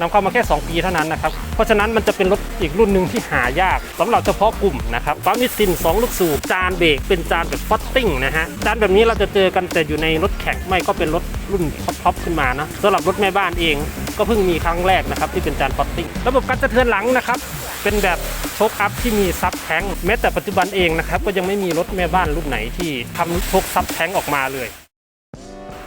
นำเข้ามาแค่ 2 ปีเท่านั้นนะครับ เพราะฉะนั้นมันจะเป็นรถอีกรุ่นหนึ่งที่หายากสำหรับเฉพาะกลุ่มนะครับปั๊มนิสซิน 2 ลูกสูบจานเบรกเป็นจานแบบฟอตติ้งนะฮะจานแบบนี้เราจะเจอกันแต่อยู่ในรถแข่งไม่ก็เป็นรถรุ่นท็อปๆขึ้นมานะสำหรับรถแม่บ้านเอง ก็เพิ่งมีครั้งแรกนะครับที่เป็นจานฟอตติ้งระบบการสะเทือนหลังนะครับเป็นแบบโชคอัพที่มีซับแท้งแม้แต่ปัจจุบันเองนะครับก็ยังไม่มีรถแม่บ้านรุ่นไหนที่ทำโชคซับแท้งออกมาเลย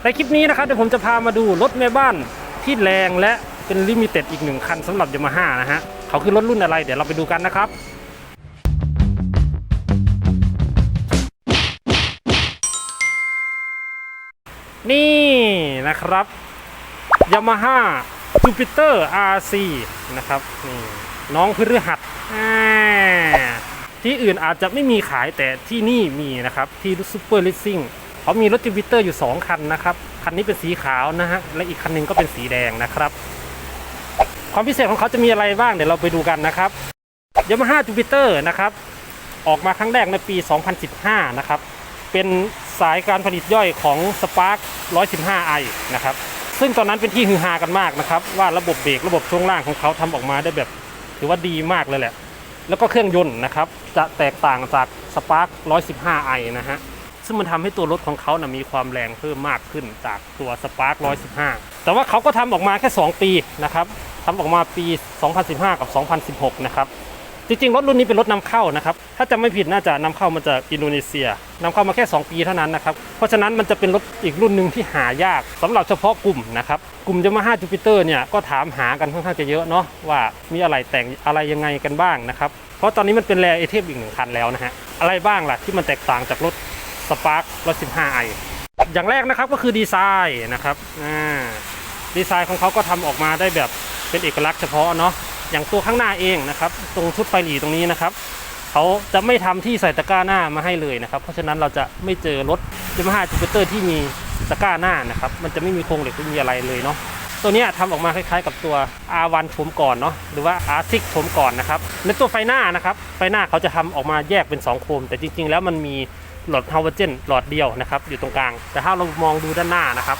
ในคลิปนี้นะครับเดี๋ยวผมจะพามาดูรถแม่บ้านที่แรงและ เป็นลิมิเต็ดอีกหนึ่งคันสำหรับยามาฮ่านะฮะเขาคือรถรุ่นอะไร เดี๋ยวเราไปดูกันนะครับนี่นะครับยามาฮ่าจูปิเตอร์ RC นะครับนี่น้องพฤหัสอ่าที่อื่นอาจจะไม่มีขายแต่ที่นี่มีนะครับ ที่ซูเปอร์ลิสซิ่งเขามีรถจูปิเตอร์อยู่ 2 คันนะครับ คันนี้เป็นสีขาวนะฮะ และอีกคันหนึงก็เป็นสีแดงนะครับ ความพิเศษของเขาจะมีอะไรบ้างเดี๋ยวเราไปดูกันนะครับยามาฮ่าจูปิเตอร์นะครับออกมาครั้งแรกในปี 2015 นะครับ เป็นสายการผลิตย่อยของ Spark 115i นะครับ ซึ่งตอนนั้นเป็นที่ฮือฮากันมากนะครับ ว่าระบบเบรกระบบช่วงล่างของเขาทำออกมาได้แบบ ถือว่าดีมากเลยแหละ แล้วก็เครื่องยนต์นะครับ จะแตกต่างจาก Spark 115i นะฮะ ซึ่งมันทำให้ตัวรถของเขานะมีความแรงเพิ่มมากขึ้นจากตัว Spark 115 แต่ว่าเขาก็ทำออกมาแค่ 2 ปีนะครับ ทำออกมาปี 2015 กับ 2016 นะครับ จริงๆ รถรุ่นนี้เป็นรถนำเข้านะครับ ถ้าจำไม่ผิดน่าจะนำเข้ามาจากอินโดนีเซียนำเข้ามาแค่ 2 ปีเท่านั้นนะครับ เพราะฉะนั้นมันจะเป็นรถอีกรุ่นหนึ่งที่หายากสำหรับเฉพาะกลุ่มนะครับ กลุ่มยามาฮ่าจูปิเตอร์เนี่ยก็ถามหากันค่อนข้างจะเยอะเนาะว่ามีอะไรแต่งอะไรยังไงกันบ้างนะครับ เพราะตอนนี้มันเป็นแรไอเทมอีกหนึ่งคันแล้วนะฮะ อะไรบ้างล่ะที่มันแตกต่างจากรถสปาร์ค 115i อย่างแรกนะครับก็คือดีไซน์นะครับ อ่า ดีไซน์ของเขาก็ทำออกมาได้แบบ เป็นเอกลักษณ์เฉพาะเนาะอย่างตัวข้างหน้าเองนะครับตรงชุดไฟหลีตรงนี้นะครับเขาจะไม่ทำที่ใส่ตะกร้าหน้ามาให้เลยนะครับ เพราะฉะนั้นเราจะไม่เจอรถยามาฮ่าจูปิเตอร์ที่มีตะกร้าหน้านะครับมันจะไม่มีโครงเหล็กไม่มีอะไรเลยเนาะตัวนี้ยทำออกมาคล้ายๆกับตัว R1 โฉมก่อนเนาะหรือว่า R6 โฉมก่อนนะครับในตัวไฟหน้านะครับไฟหน้าเขาจะทำออกมาแยกเป็น 2 โคม แต่จริงๆ แล้วมันมีหลอดฮาวเวอร์เจนหลอดเดียวนะครับอยู่ตรงกลาง แต่ถ้าเรามองดูด้านหน้านะครับ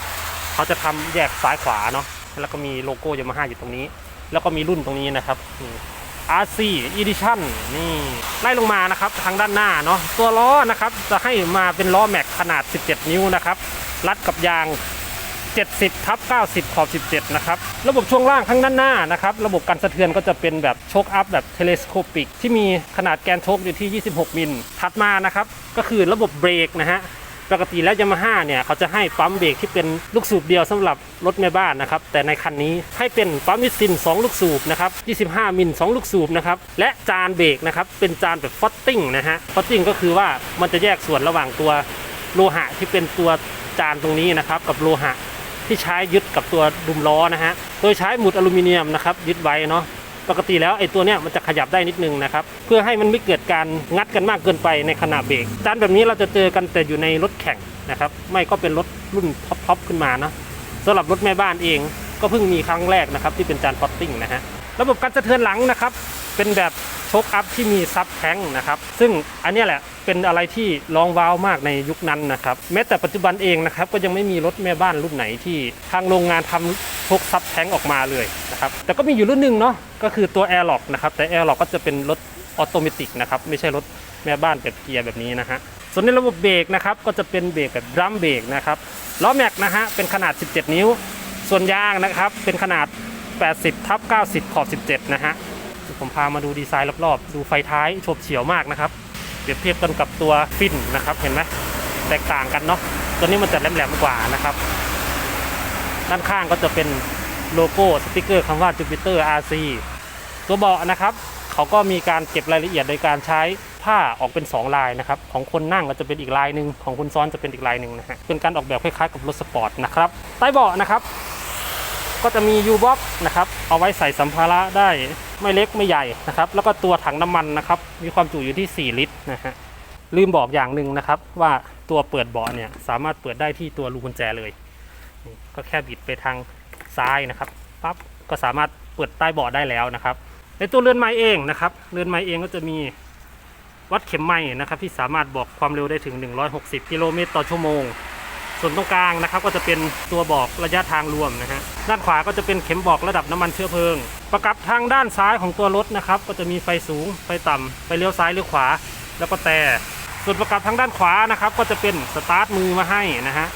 เขาจะทำแยกซ้ายขวาเนาะ แล้วก็มีโลโก้ยามาฮ่าอยู่ตรงนี้ แล้วก็มีรุ่นตรงนี้นะครับ RC Edition นี่ไล่ลงมานะครับทางด้านหน้าเนาะตัวล้อนะครับจะให้มาเป็นล้อแม็กขนาด 17 นิ้วนะครับรัดกับยาง 70ทับ90 ขอบ 17 นะครับ ระบบช่วงล่างข้างด้านหน้านะครับ ระบบการสะเทือนก็จะเป็นแบบโชคอัพแบบเทเลสโคปิก ที่มีขนาดแกนโชคอยู่ที่ 26 มิลถัดมานะครับ ก็คือระบบเบรกนะฮะ ปกติแล้วยามาฮ่าเนี่ยเขาจะให้ปั๊มเบรกที่เป็นลูกสูบเดียวสำหรับรถแม่บ้านนะครับแต่ในคันนี้ให้เป็นปั๊มมิสซิน 2 ลูกสูบนะครับ25 มิล 2 ลูกสูบนะครับและจานเบรกนะครับเป็นจานแบบฟอตติ้งนะฮะฟอตติ้งก็คือว่ามันจะแยกส่วนระหว่างตัวโลหะที่เป็นตัวจานตรงนี้นะครับกับโลหะที่ใช้ยึดกับตัวดุมล้อนะฮะโดยใช้หมุดอลูมิเนียมนะครับยึดไว้เนาะ ปกติแล้วไอ้ตัวเนี้ยมันจะขยับได้นิดนึงนะครับเพื่อให้มันไม่เกิดการงัดกันมากเกินไปในขณะเบรกจานแบบนี้เราจะเจอกันแต่อยู่ในรถแข่งนะครับไม่ก็เป็นรถรุ่นท็อปๆขึ้นมานะสำหรับรถแม่บ้านเองก็เพิ่งมีครั้งแรกนะครับที่เป็นจานฟอตติ้งนะฮะ ระบบการสะเทือนหลังนะครับ เป็นแบบโชคอัพที่มีซับแท้งนะครับ ซึ่งอันนี้แหละเป็นอะไรที่ลองว้าวมากในยุคนั้นนะครับ แม้แต่ปัจจุบันเองนะครับ ก็ยังไม่มีรถแม่บ้านรุ่นไหนที่ทางโรงงานทำโชคซับแท้งออกมาเลยนะครับ แต่ก็มีอยู่รุ่นหนึ่งเนาะก็คือตัว a i r l o c k นะครับแต่ a i r l o c k ก็จะเป็นรถออโตเมติกนะครับไม่ใช่รถแม่บ้านแบบเกียร์แบบนี้นะฮะส่วนในระบบเบรกนะครับก็จะเป็นเบรกแบบดรัมเบรกนะครับล้อแม็กนะฮะเป็นขนาด 17 นิ้ว ส่วนยางนะครับเป็นขนาด 80ทับ90 ขอบ 17 นะฮะผมพามาดูดีไซน์รอบๆ ดูไฟท้ายโฉบเฉี่ยวมากนะครับ เปรียบเทียบกันกับตัวฟินนะครับ เห็นไหมแตกต่างกันเนาะ ตัวนี้มันจะแหลมๆกว่านะครับ ด้านข้างก็จะเป็นโลโก้สติกเกอร์คำว่า Jupiter RC ตัวเบาะนะครับเขาก็มีการเก็บรายละเอียดโดยการใช้ผ้าออกเป็น 2 ลายนะครับ ของคนนั่งก็จะเป็นอีกลายหนึ่งของคนซ้อนจะเป็นอีกลายหนึ่งนะฮะเป็นการออกแบบคล้ายๆกับรถสปอร์ตนะครับใต้เบาะนะครับ ก็จะมี U-Box นะครับเอาไว้ใส่สัมภาระได้ไม่เล็กไม่ใหญ่นะครับ แล้วก็ตัวถังน้ำมันนะครับ มีความจุอยู่ที่ 4 ลิตรนะฮะลืมบอกอย่างหนึ่งนะครับ ว่าตัวเปิดเบาะเนี่ยสามารถเปิดได้ที่ตัวลูกุญแจเลย ก็แค่บิดไปทางซ้ายนะครับปั๊บก็สามารถเปิดใต้เบาะได้แล้วนะครับ ในตัวเรือนไม้เองนะครับเรือนไม้เองก็จะมีวัดเข็มไม้นะครับที่สามารถบอกความเร็วได้ถึง 160 กิโลเมตรต่อชั่วโมง ส่วนตรงกลางนะครับ ก็จะเป็นตัวบอกระยะทางรวมนะฮะด้านขวาก็จะเป็นเข็มบอกระดับน้ำมันเชื้อเพลิง ประกับทางด้านซ้ายของตัวรถนะครับ ก็จะมีไฟสูงไฟต่ำไฟเลี้ยวซ้ายเลี้ยวขวา แล้วก็แต่ส่วนประกับทางด้านขวานะครับ ก็จะเป็นสตาร์ทมือมาให้นะฮะ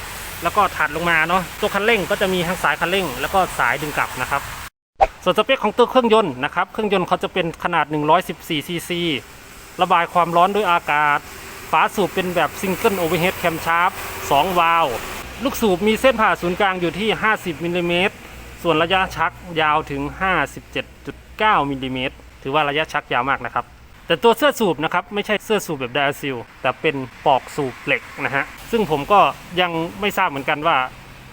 แล้วก็ถัดลงมาเนาะตัวคันเร่งก็จะมีทั้งสายคันเร่ง แล้วก็สายดึงกลับนะครับส่วนสเปคของตัวเครื่องยนต์นะครับเครื่องยนต์เขาจะเป็นขนาด 114ซีซีระบายความร้อนด้วยอากาศ ฝาสูบเป็นแบบซิงเกิลโอเวอร์เฮดแคมชาร์ป2วาล์วลูกสูบมีเส้นผ่าศูนย์กลางอยู่ที่ 50มิลลิเมตรส่วนระยะชักยาวถึง 57.9มิลลิเมตรถือว่าระยะชักยาวมากนะครับ แต่ตัวเสื้อสูบนะครับไม่ใช่เสื้อสูบแบบไดอะซิลแต่เป็นปอกสูบเหล็กนะฮะซึ่งผมก็ยังไม่ทราบเหมือนกันว่า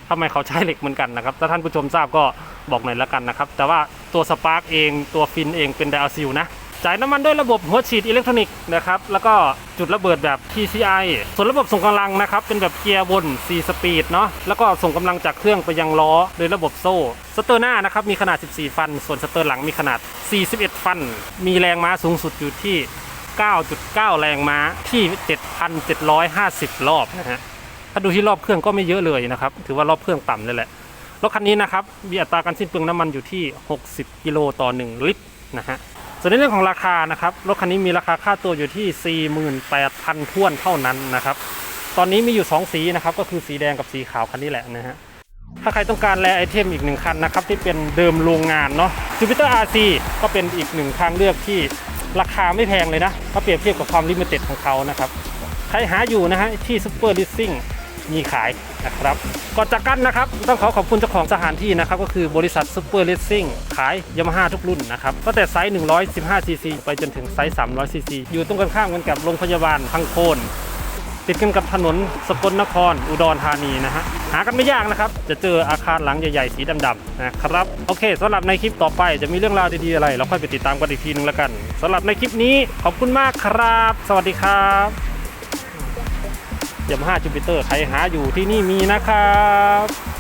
ทำไมเขาใช้เหล็กเหมือนกันนะครับ ถ้าท่านผู้ชมทราบก็บอกหน่อยละกันนะครับ แต่ว่าตัวสปาร์กเองตัวฟินเองเป็นไดอะซิลนะ จ่ายน้ำมันด้วยระบบหัวฉีดอิเล็กทรอนิกส์นะครับแล้วก็จุดระเบิดแบบ TCI ส่วนระบบส่งกำลังนะครับเป็นแบบเกียร์วน 4 สปีดเนาะแล้วก็ส่งกำลังจากเครื่องไปยังล้อโดยระบบโซ่ สเตอร์หน้านะครับมีขนาด 14 ฟัน ส่วนสเตอร์หลังมีขนาด 41 ฟัน มีแรงม้าสูงสุดอยู่ที่ 9.9 แรงม้าที่ 7,750 รอบนะฮะถ้าดูที่รอบเครื่องก็ไม่เยอะเลยนะครับถือว่ารอบเครื่องต่ำเลยแหละรถคันนี้นะครับมีอัตราการสิ้นเปลืองน้ำมันอยู่ที่ 60 กิโลต่อ 1 ลิตรนะฮะ ส่วนในเรื่องของราคานะครับ รถคันนี้มีราคาค่าตัวอยู่ที่ 48,000ท้วนเท่านั้นนะครับ ตอนนี้มีอยู่ 2 สีนะครับ ก็คือสีแดงกับสีขาวคันนี้แหละนะฮะ ถ้าใครต้องการแลไอเทมอีกหนึ่งคันนะครับ ที่เป็นเดิมโรงงานเนาะ Jupiter RC ก็เป็นอีกหนึ่งทางเลือกที่ราคาไม่แพงเลยนะถ้าเปรียบเทียบกับความลิมิเต็ดของเขานะครับ ใครหาอยู่นะฮะที่ Super Leasing มีขายนะครับก่อนจากกันนะครับ ต้องขอขอบคุณเจ้าของสถานที่นะครับ ก็คือบริษัท Super Leasing ขายยามาฮ่าทุกรุ่นนะครับตั้งแต่ไซส์ 115 cc ไปจนถึงไซส์ 300 cc อยู่ตรงกันข้ามกันกับโรงพยาบาลพังโคนติดกันกับถนนสกลนคร อุดรธานีนะฮะหากันไม่ยากนะครับ จะเจออาคารหลังใหญ่ๆสีดำๆนะครับโอเคสำหรับในคลิปต่อไปจะมีเรื่องราวดีๆอะไร เราค่อยไปติดตามกันอีกทีนึงแล้วกันสำหรับในคลิปนี้ขอบคุณมากครับ สวัสดีครับ ยามาฮ่าจูปิเตอร์ใครหาอยู่ที่นี่มีนะครับ